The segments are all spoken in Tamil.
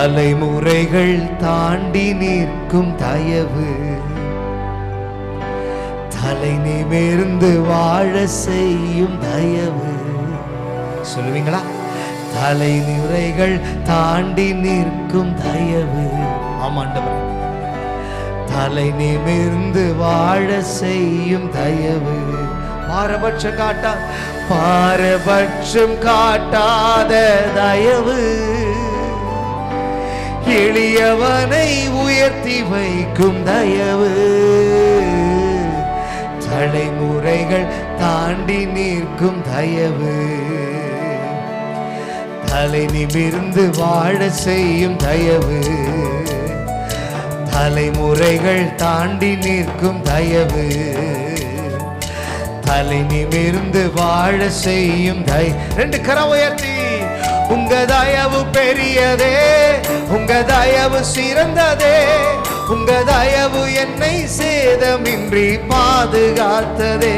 தலைமுறைகள் தாண்டி நிற்கும் தயவு. தலை நிமிர்ந்து வாழ செய்யும் தயவு. சொல்லுவீங்களா? தலைமுறைகள் தாண்டி நிற்கும் தயவு. ஆமாண்டவர் தலை நிமிர்ந்து வாழ செய்யும் தயவு. பாரபட்சம் காட்டா பாரபட்சம் காட்டாத தயவு. எளியவனை உயர்த்தி வைக்கும் தயவு. தலைமுறைகள் தாண்டி நிற்கும் தயவு. தலை நிமிர்ந்து வாழ செய்யும் தயவு. தலைமுறைகள் தாண்டி நிற்கும் தயவு. தலை நிமிர்ந்து வாழ செய்யும் தய ரெண்டு கரம் உயர்த்தி. உங்க தயவு பெரியதே உங்க தயவு சிறந்ததே. உங்க தயவு என்னை சேதமின்றி பாதுகாத்ததே.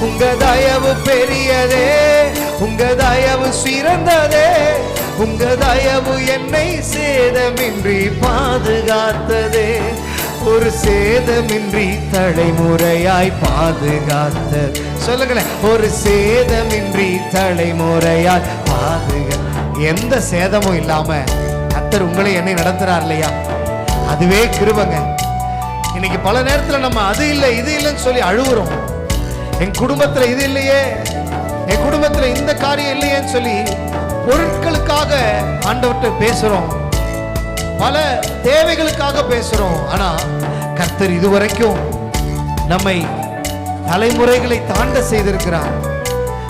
உங்க தயவு பெரியதே உங்க தயவு சிறந்ததே. உங்க தயவு என்னை சேதமின்றி பாதுகாத்ததே. ஒரு சேதமின்றி தலைமுறையாய் பாதுகாத்த சொல்லுங்களேன் ஒரு சேதமின்றி தலைமுறையாய் பாதுகா எந்த சேதமும் இல்லாம கத்தர் உங்களை என்னை நடத்துறார் இல்லையா? அதுவே கிருபங்க. இன்னைக்கு பல நேரத்துல நம்ம அது இல்லை இது இல்லைன்னு சொல்லி அழுகுறோம். என் குடும்பத்துல இது இல்லையே என் குடும்பத்துல இந்த காரியம் இல்லையேன்னு சொல்லி பொருட்களுக்காக ஆண்டவர்கிட்ட பேசுறோம். பல தேவைகளுக்காக பேசுறோம். ஆனா கர்த்தர் இதுவரைக்கும் நம்மை தலைமுறைகளை தாண்ட செய்திருக்கிறார்.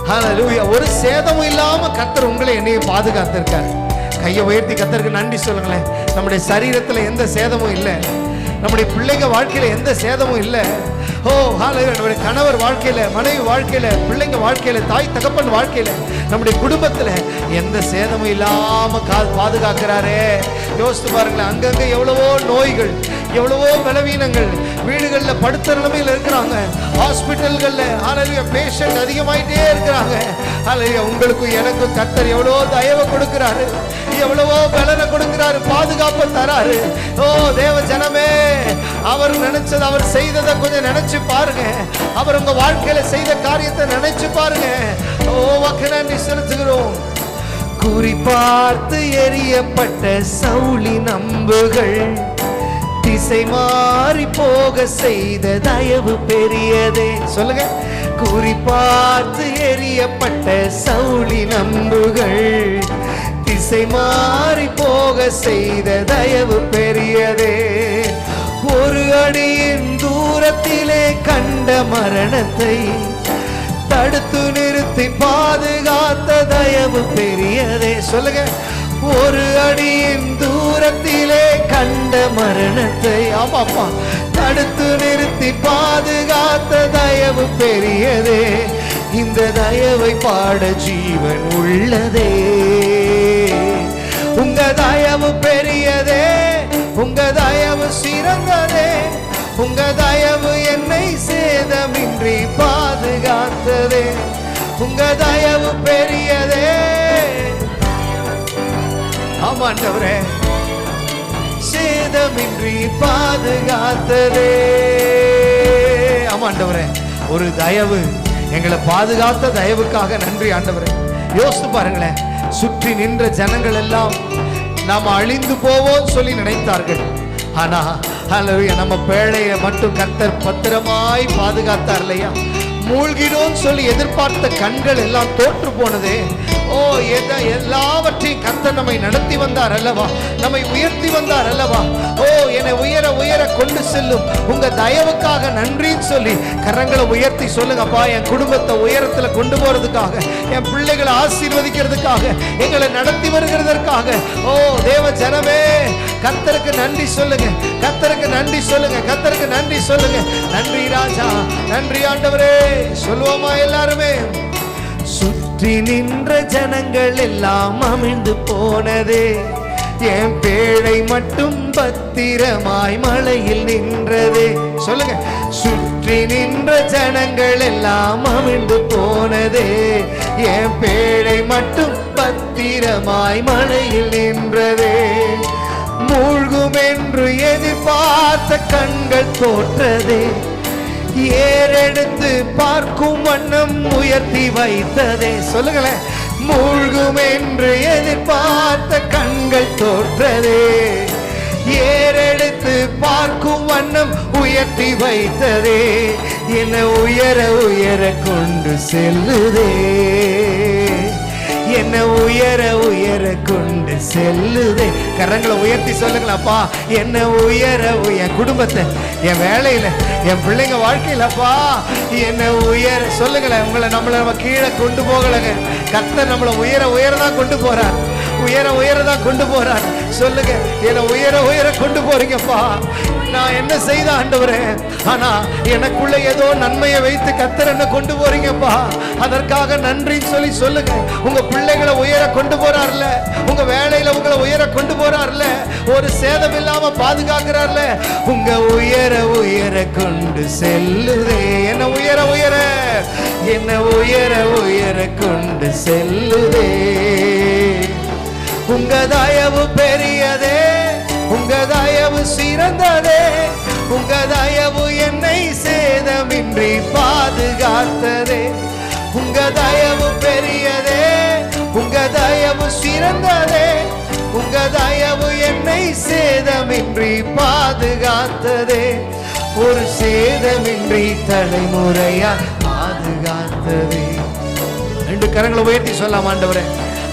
ஒரு சேதமும் இல்லாம கத்தர் உங்களை என்னையும் பாதுகாத்திருக்கார். கையை உயர்த்தி கத்தருக்கு நன்றி சொல்லுங்களேன். நம்முடைய சரீரத்தில் எந்த சேதமும் இல்லை. நம்முடைய பிள்ளைங்க வாழ்க்கையில எந்த சேதமும் இல்லை. ஓ ஹalleluya நம்முடைய கணவர் வாழ்க்கையில மனைவி வாழ்க்கையில பிள்ளைங்க வாழ்க்கையில தாய் தகப்பன் வாழ்க்கையில நம்முடைய குடும்பத்துல எந்த சேதமும் இல்லாம கா- பாதுகாக்கிறாரே. யோசித்து பாருங்களேன். அங்கங்க எவ்வளவோ நோய்கள் எவ்வளவோ பலவீனங்கள் வீடுகளில் படுத்த நிலைமையில் இருக்கிறாங்க. ஹாஸ்பிட்டல்களில் ஹalleluya பேஷண்ட் அதிகமாயிட்டே இருக்கிறாங்க. அலைய உங்களுக்கும் எனக்கும் கத்தர் எவ்வளவோ தயவை கொடுக்கிறாரு. எவ்வளவோ பலனை கொடுக்கிறாரு பாதுகாப்பை தராரு. ஓ தேவ ஜனமே அவர் நினைச்சது அவர் செய்ததை கொஞ்சம் நினைச்சு பாருங்க. அவர் உங்க வாழ்க்கையில செய்த காரியத்தை நினைச்சு பாருங்க. ஓ வாக்கு நன்றி செலுத்துகிறோம் குறி பார்த்து எரியப்பட்ட சவுளி நம்புகள். திசை மாறி போக செய்த தயவு பெரியதே. சொல்லுங்க. குறி பார்த்து எரியப்பட்ட சவுளி நம்புகள். திசை மாறி போக செய்த தயவு பெரியதே. ஒரு அடியின் தூரத்திலே கண்ட மரணத்தை தடுத்து நிறுத்தி பாதுகாத்த தயவு பெரியதே. சொல்லுங்க. ஒரு அடியின் தூரத்திலே கண்ட மரணத்தை ஆமாப்பா தடுத்து நிறுத்தி பாதுகாத்த தயவு பெரியதே. இந்த தயவை பாட ஜீவன் உள்ளதே. உங்க தயவு பெரியதே உங்க தயவு சிறந்ததே. உங்க தயவு என்னை சேதமின்றி பாதுகாத்ததே. உங்க தயவு பெரியதே ஆமாண்டவரே சேதமின்றி பாதுகாத்ததே. ஆமாண்டவரே ஒரு தயவு எங்களை பாதுகாத்த தயவுக்காக நன்றி ஆண்டவரே. யோசித்து பாருங்களேன் சுற்றி நின்ற ஜனங்கள் எல்லாம் நாம் அழிந்து போவோம் சொல்லி நினைத்தார்கள். ஆனா ஹalleluya நம்ம பேழையை மட்டும் கத்தர் பத்திரமாய் பாதுகாத்தார் இல்லையா? மூழ்கிடும் சொல்லி எதிர்பார்த்த கண்கள் எல்லாம் தோற்று போனதே. ஓ எதை எல்லாவற்றையும் கர்த்தர் நம்மை நடத்தி வந்தார் அல்லவா? நம்மை உயர்த்தி வந்தார் அல்லவா? ஓ என்னை உயர உயர கொண்டு செல்லும். உங்க தயவுக்காக நன்றின்னு சொல்லி கரங்களை உயர்த்தி சொல்லுங்கப்பா. என் குடும்பத்தை உயரத்துல கொண்டு போறதுக்காக என் பிள்ளைகளை ஆசீர்வதிக்கிறதுக்காக எங்களை நடத்தி வருகிறதற்காக. ஓ தேவ ஜனமே கத்தருக்கு நன்றி சொல்லுங்க. கத்தருக்கு நன்றி சொல்லுங்க. கத்தருக்கு நன்றி சொல்லுங்க. நன்றி ராஜா நன்றி ஆண்டவரே. சொல்லுவோமா எல்லாருமே? சுற்றி நின்ற ஜனங்கள் எல்லாம் அமிழ்ந்து போனதே. என் பேழை மட்டும் பத்திரமாய் மலையில் நின்றதே. சொல்லுங்க. சுற்றி நின்ற ஜனங்கள் எல்லாம் அமிழ்ந்து போனதே. என் பேழை மட்டும் பத்திரமாய் மலையில் நின்றதே. மூழ்கும் என்று எதிர்பார்த்த கண்கள் தோற்றதே. ஏறெடுத்து பார்க்கும் வண்ணம் உயர்த்தி வைத்ததே. சொல்லுங்களேன். மூழ்கும் என்று எதிர்பார்த்த கண்கள் தோற்றதே. ஏறெடுத்து பார்க்கும் வண்ணம் உயர்த்தி வைத்ததே. என்ன உயர உயர கொண்டு செல்லுதே. என்ன உயர உயர கொண்டு செல்லுதே? கரங்களை உயர்த்தி சொல்லுங்களப்பா என்ன உயர என் குடும்பத்தை என் வேலையில என் பிள்ளைங்க வாழ்க்கையிலப்பா என்ன உயர சொல்லுங்களேன் உங்களை நம்மளை நம்ம கீழே கொண்டு போகலங்க. கத்தை நம்மளை உயர உயர தான் கொண்டு போறார். உயர உயர தான் கொண்டு போறார். சொல்லுங்க என்னை உயர உயர கொண்டு போறீங்கப்பா. நான் என்ன செய்த ஆண்டவரே? ஆனா எனக்குள்ள ஏதோ நன்மையை வைத்து கத்தர் என்ன கொண்டு போறீங்கப்பா. அதற்காக நன்றின்னு சொல்லி சொல்லுங்க. உங்க பிள்ளைகளை உயர கொண்டு போறார்ல. உங்க வேலையில உங்களை உயர கொண்டு போறார்ல. ஒரு சேதம் இல்லாம பாதுகாக்கிறார்ல. உங்க உயர உயர கொண்டு செல்லுதே. என்ன உயர உயர என்ன உயர உயர கொண்டு செல்லுதே. உங்க தயவு பெரியதே உங்க தயவு சிறந்ததே உங்க தயவு என்னை சேதமின்றி பாதுகாத்ததே. உங்க தயவு பெரியதே உங்க தயவு சிறந்ததே உங்க தயவு என்னை சேதமின்றி பாதுகாத்ததே. ஒரு சேதமின்றி தலைமுறையா பாதுகாத்ததே. ரெண்டு கரங்களை உயர்த்தி சொல்லலாம் ஆண்டவரே.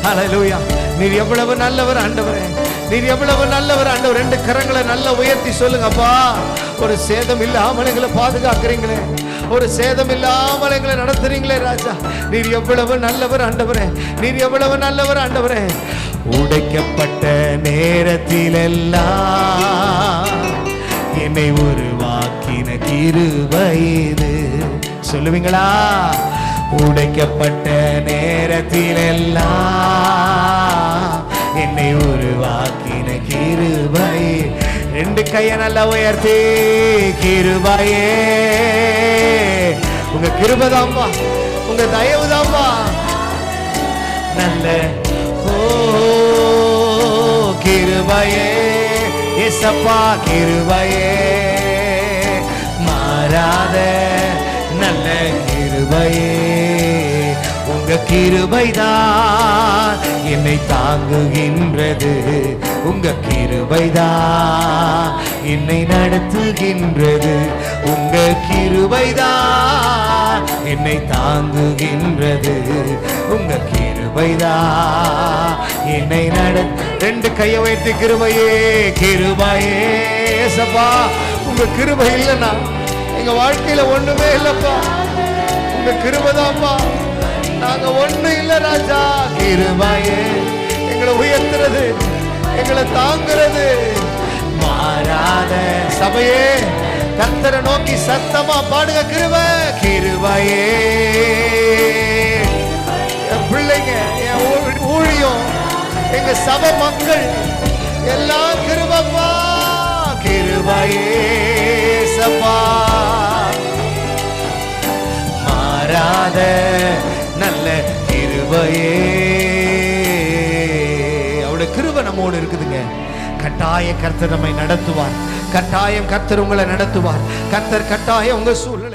ஹலலூயா நீர் எவ்வளவு நல்லவர் ஆண்டவரே. நீர் எவ்வளவு நல்லவர் ஆண்டவர். ரெண்டு கரங்களை நல்லா உயர்த்தி சொல்லுங்கப்பா ஒரு சேதம் இல்லாமல் எங்களை பாதுகாக்கிறீங்களே. ஒரு சேதம் இல்லாமல் எங்களை நடத்துறீங்களே ராஜா. நீர் எவ்வளவு நல்லவர் ஆண்டவரே. நீர் எவ்வளவு நல்லவர் ஆண்டவரே. உடைக்கப்பட்ட நேரத்திலெல்லாம் என்னை உருவாக்கின கிருபைது சொல்லுவீங்களா? உடைக்கப்பட்ட நேரத்திலெல்லாம் என்னை உருவாக்கின கிருபை ரெண்டு கைய நல்லா உயர்த்தி கிருபையே. உங்க கிருபதாம்பா உங்க தயவுதாம்பா நல்ல ஓ கிருபையே. இசப்பா கிருபையே. உங்க கிருபைதான் என்னை தாங்குகின்றது. உங்க கிருபைதான் என்னை நடத்துகின்றது. உங்க கிருபைதான் என்னை தாங்குகின்றது. உங்க கிருபைதான் என்னை நட ரெண்டு கையை வைத்து கிருபையே கிருபையே சப்பா உங்க கிருபை இல்லைன்னா எங்க வாழ்க்கையில ஒண்ணுமே இல்லப்பா. உங்க கிருபைதான்ப்பா. நாங்க ஒண்ணு இல்ல ராஜா. கிருபாயே எங்களை உயர்த்துறது எங்களை தாங்குறது. மாறாத சபையே கர்த்தரை நோக்கி சத்தமா பாடுங்க கிருப. கிருபாயே. என் பிள்ளைங்க என் ஊழியம் எங்க சபை மக்கள் எல்லாம் கிருபப்பா. கிருபாயே சப்பா மாறாத நல்ல கிருபையே. அவருடைய கிருபை நம்மோடு இருக்குதுங்க. கட்டாய கர்த்தர் நம்மை நடத்துவார். கட்டாயம் கர்த்தர் உங்களை நடத்துவார். கர்த்தர் கட்டாயம் உங்க சூழ்நிலை